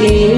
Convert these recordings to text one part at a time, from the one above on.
be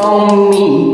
on me.